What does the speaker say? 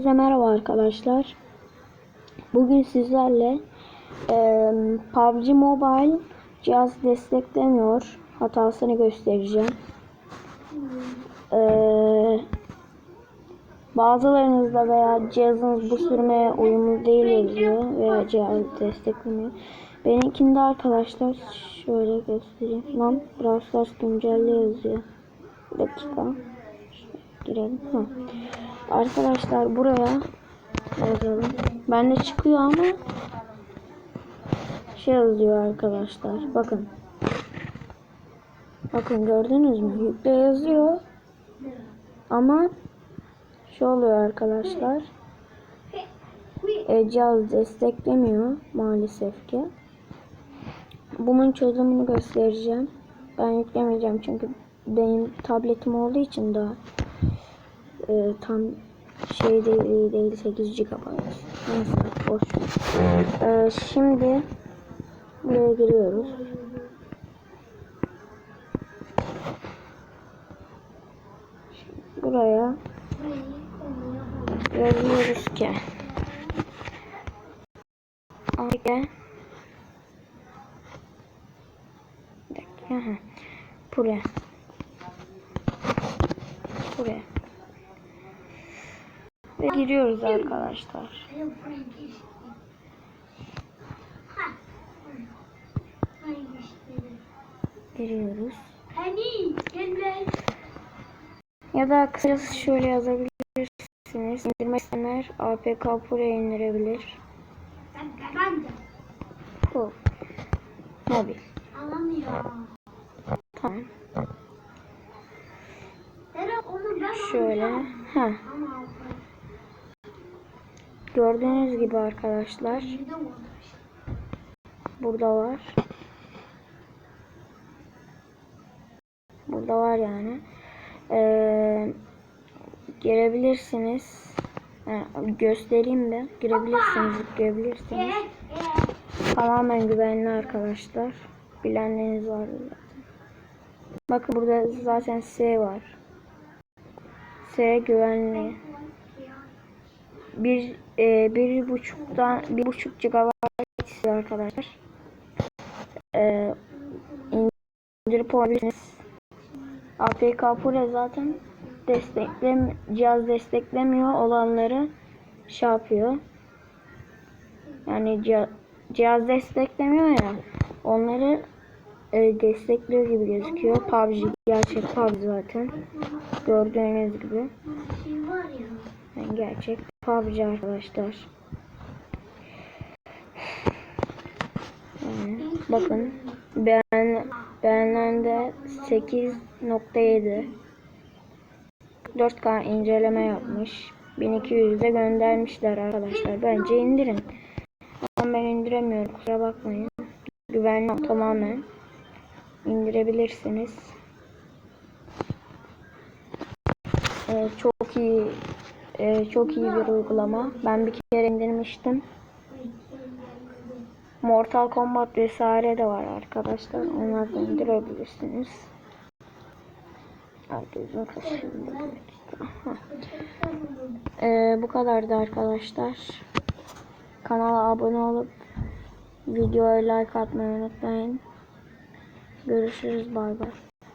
Hepinize merhaba arkadaşlar. Bugün sizlerle e, PUBG Mobile cihaz desteklemiyor. Hatasını göstereceğim. E, bazılarınızda veya cihazınız bu sürmeye uyumlu değil yazıyor veya cihaz desteklemiyor. Benimkinde arkadaşlar şöyle göstereyim. Lan Brawl Stars yazıyor. Bir dakika. Girelim. Hı. Arkadaşlar buraya yazalım. Bende çıkıyor ama şey yazıyor arkadaşlar. Bakın. Bakın gördünüz mü? Yükle yazıyor. Ama şu oluyor arkadaşlar. E, desteklemiyor maalesef ki. Bunun çözümünü göstereceğim. Ben yüklemeyeceğim çünkü benim tabletim olduğu için daha e, tam şey değil, değil 8 GB. Neyse boş. E, şimdi buraya giriyoruz. Buraya yazıyoruz ki Ege Bir dakika. Buraya. Buraya. Ve giriyoruz arkadaşlar. Giriyoruz. Ya da kısacası şöyle yazabilirsiniz. İndirmek isteyenler APK buraya indirebilir. Bu. Mobil. alamıyorum. Tamam. Şöyle. Ha. Gördüğünüz gibi arkadaşlar. Burada var. Burada var yani. Ee, girebilirsiniz. Yani göstereyim de. Girebilirsiniz, girebilirsiniz. Tamamen güvenli arkadaşlar. Bilenleriniz var zaten. Bakın burada zaten S var. S güvenli. Bir, e, bir buçuktan bir buçuk GB arkadaşlar. E, indirip oynayabilirsiniz. APK Pro zaten desteklem cihaz desteklemiyor olanları şey yapıyor. Yani cihaz, cihaz desteklemiyor ya. Onları e, destekliyor gibi gözüküyor. PUBG gerçek PUBG zaten. Gördüğünüz gibi. Yani gerçek PUBG arkadaşlar. Yani bakın beğen beğenlende 8.7 4K inceleme yapmış. 1200'e göndermişler arkadaşlar. Bence indirin. Ama ben indiremiyorum. Kusura bakmayın. Güvenli tamamen. indirebilirsiniz. Ee, çok e, çok iyi bir uygulama. Ben bir kere indirmiştim. Mortal Kombat vesaire de var arkadaşlar. Onları da indirebilirsiniz. Herkesin kaşığında. Ee, bu kadardı arkadaşlar. Kanala abone olup videoya like atmayı unutmayın. Görüşürüz bay bay.